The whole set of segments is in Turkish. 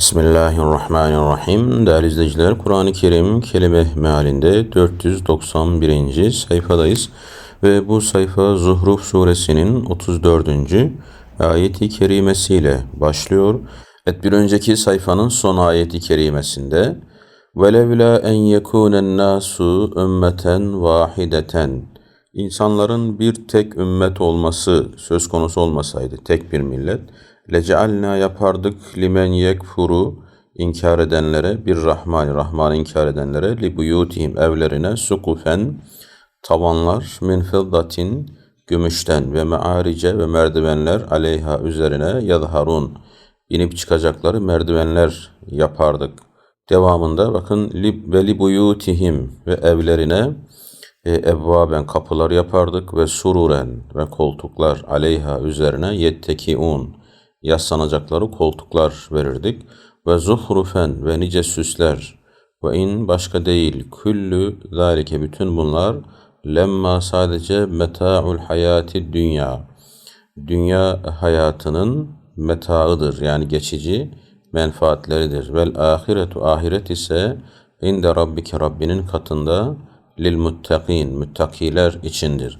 Bismillahirrahmanirrahim. Değerli izleyiciler, Kur'an-ı Kerim kelime mealinde 491. sayfadayız. Ve bu sayfa Zuhruf suresinin 34. ayeti kerimesiyle başlıyor. Evet bir önceki sayfanın son ayeti kerimesinde وَلَوْلَا اَنْ يَكُونَ النَّاسُ ümmeten vahideten İnsanların bir tek ümmet olması söz konusu olmasaydı, tek bir millet, lecealna yapardık limen yekfuru inkar edenlere bir rahmani rahman inkar edenlere li buyutihim evlerine sukufen tavanlar min fiddatin gümüşten ve mearice ve merdivenler aleyha üzerine yadharun inip çıkacakları merdivenler yapardık. Devamında bakın li ve li buyutihim ve evlerine e, evvaben kapılar yapardık ve sururen ve koltuklar aleyha üzerine yettekiun yaslanacakları koltuklar verirdik ve zuhrufen ve nice süsler ve in başka değil. Küllü zalike bütün bunlar lemma sadece meta'ul hayati dünya. Dünya hayatının metaıdır yani geçici menfaatleridir. Vel ahiretu ahiret ise inde rabbike Rabbinin katında lil muttakin müttakiler içindir.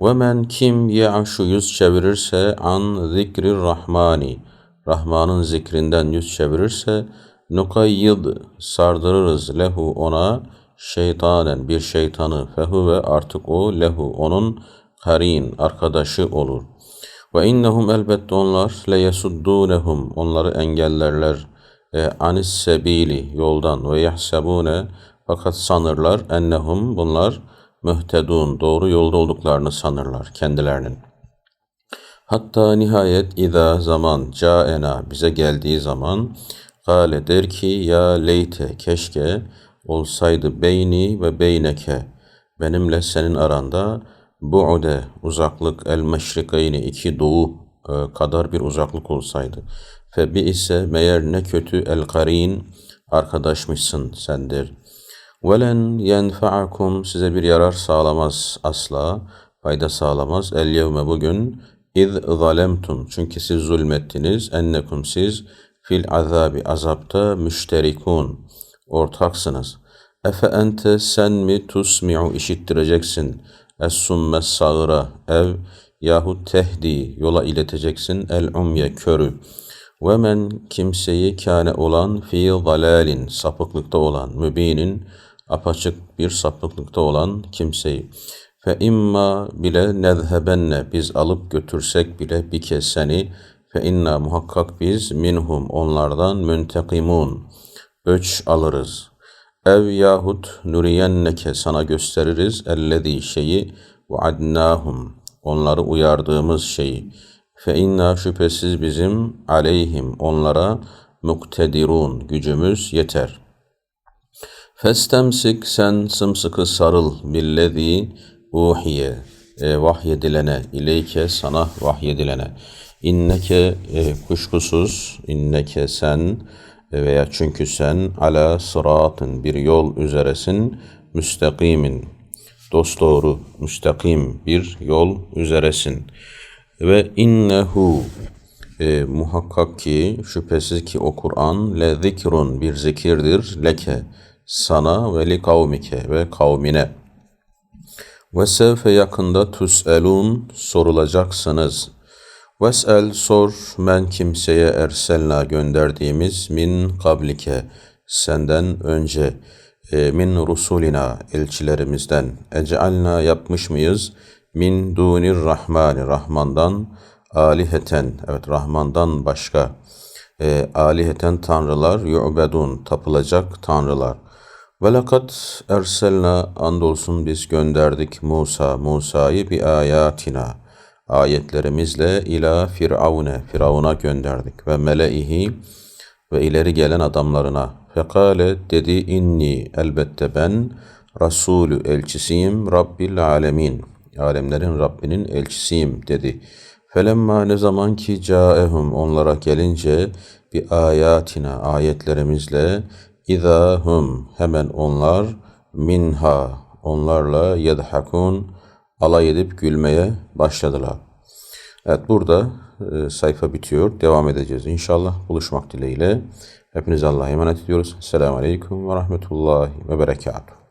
Ve men kim ya'şu yüz çevirirse an zikri rahmani Rahman'ın zikrinden yüz çevirirse nukayyid sardırırız lehu ona şeytanen bir şeytanı fehu ve artık o lehu onun karin arkadaşı olur. Ve innehum elbette onlar le yesuddunehum onları engellerler e, anis sebili yoldan ve yahsebune fakat sanırlar ennehum bunlar mühtedun doğru yolda olduklarını sanırlar kendilerinin. Hatta nihayet ida zaman caena bize geldiği zaman gale der ki ya leyte keşke olsaydı beyni ve beyneke benimle senin aranda bu'de uzaklık el meşrikayni iki doğu e, kadar bir uzaklık olsaydı. Fe bi ise meğer ne kötü el karin arkadaşmışsın sendir. Velen yenfa'akum size bir yarar sağlamaz asla, fayda sağlamaz. El bugün iz zalemtum çünkü siz zulmettiniz ennekum siz fil azabi azapta müşterikun ortaksınız. Efe ente sen mi tusmi'u işittireceksin es summe sağıra ev yahut tehdi yola ileteceksin el umye körü. Ve men kimseyi kâne olan fi zalalin sapıklıkta olan mübinin apaçık bir sapıklıkta olan kimseyi. Fe imma bile nezhebenne biz alıp götürsek bile bir kez seni fe inna muhakkak biz minhum onlardan müntekimun öç alırız. Ev yahut nuriyenneke sana gösteririz ellezî şeyi vaadnâhum onları uyardığımız şeyi. Fe inna şüphesiz bizim aleyhim onlara muktedirun gücümüz yeter.'' Festemsik sen sımsıkı sarıl billezî uhiye e, vahyedilene ileyke sana vahyedilene. İnneke e, kuşkusuz inneke sen e, veya çünkü sen ala sıratın bir yol üzeresin müstakimin dosdoğru müstakim bir yol üzeresin. Ve innehu e, muhakkak ki şüphesiz ki o Kur'an le zikrun bir zikirdir leke sana ve li kavmike ve kavmine. Ve sevfe yakında tus'elun sorulacaksınız. Ves'el sor men kimseye erselna gönderdiğimiz min kablike senden önce e, min rusulina elçilerimizden. Ecealna yapmış mıyız? Min dunir rahmani rahmandan aliheten. Evet rahmandan başka. E, aliheten tanrılar yu'bedun tapılacak tanrılar ve lakat erselna andolsun biz gönderdik Musa, Musa'yı bir ayatina, ayetlerimizle ila firavune, firavuna gönderdik ve meleihi ve ileri gelen adamlarına. Fekale dedi inni elbette ben Resulü elçisiyim Rabbil alemin. Alemlerin Rabbinin elçisiyim dedi. Felemma ne zaman ki caehum onlara gelince bir ayatina ayetlerimizle İzahum hemen onlar minha onlarla yedhakun alay edip gülmeye başladılar. Evet burada e, sayfa bitiyor. Devam edeceğiz inşallah. Buluşmak dileğiyle. Hepinize Allah'a emanet ediyoruz. Selamun Aleyküm ve Rahmetullahi ve Berekatuhu.